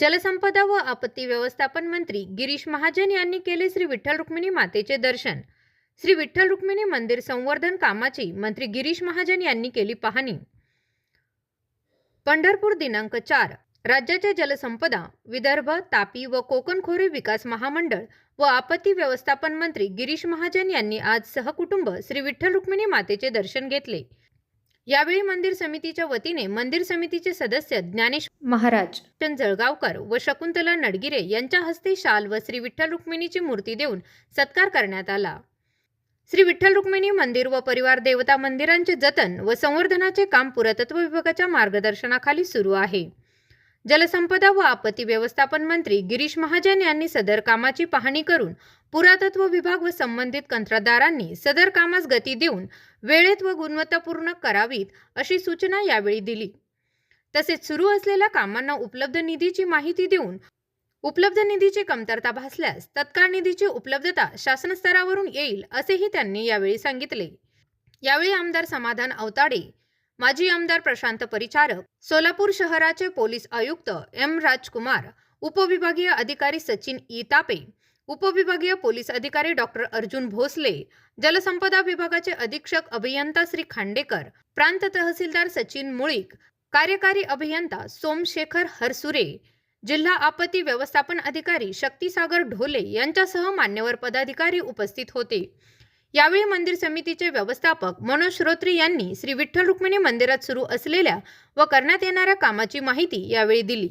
जलसंपदा व आपत्ती व्यवस्थापन मंत्री गिरीश महाजन यांनी केले श्री विठ्ठल रुक्मिणी मातेचे दर्शन. श्री विठ्ठल रुक्मिणी मंदिर संवर्धन कामाची मंत्री गिरीश महाजन यांनी केली पाहणी. पंढरपूर दिनांक चार राज्याच्या जलसंपदा विदर्भ तापी व कोकण खोरे विकास महामंडळ व आपत्ती व्यवस्थापन मंत्री गिरीश महाजन यांनी आज सहकुटुंब श्री विठ्ठल रुक्मिणी मातेचे दर्शन घेतले. यावेळी मंदिर समितीच्या वतीने मंदिर समितीचे सदस्य ज्ञानेश महाराज. जळगावकर व शकुंतला नडगिरे यांच्या हस्ते शाल व श्री विठ्ठल रुक्मिणीची मूर्ती देऊन सत्कार करण्यात आला. श्री विठ्ठल रुक्मिणी मंदिर व परिवार देवता मंदिरांचे जतन व संवर्धनाचे काम पुरातत्व विभागाच्या मार्गदर्शनाखाली सुरू आहे. जलसंपदा व आपत्ती व्यवस्थापन मंत्री गिरीश महाजन यांनी सदर कामाची पाहणी करून पुरातत्व विभाग व संबंधित कंत्राटदारांनी सदर कामास गती देऊन वेळेत व गुणवत्तापूर्ण करावीत अशी सूचना यावेळी दिली. तसेच सुरू असलेल्या कामांना उपलब्ध निधीची माहिती देऊन उपलब्ध निधीची कमतरता भासल्यास तत्काळ निधीची उपलब्धता शासन स्तरावरून येईल असेही त्यांनी यावेळी सांगितले. यावेळी आमदार समाधान अवताडे माजी आमदार प्रशांत परिचारक सोलापूर शहराचे पोलीस आयुक्त एम राजकुमार उपविभागीय अधिकारी सचिन इतापे उपविभागीय पोलीस अधिकारी डॉक्टर अर्जुन भोसले जलसंपदा विभागाचे अधीक्षक अभियंता श्री खांडेकर प्रांत तहसीलदार सचिन मुळीक कार्यकारी अभियंता सोमशेखर हरसुरे जिल्हा आपत्ती व्यवस्थापन अधिकारी शक्तीसागर ढोले यांच्यासह मान्यवर पदाधिकारी उपस्थित होते. यावेळी मंदिर समितीचे व्यवस्थापक मनोज श्रोत्री यांनी श्री विठ्ठल रुक्मिणी मंदिरात सुरू असलेल्या व करण्यात येणाऱ्या कामाची माहिती यावेळी दिली.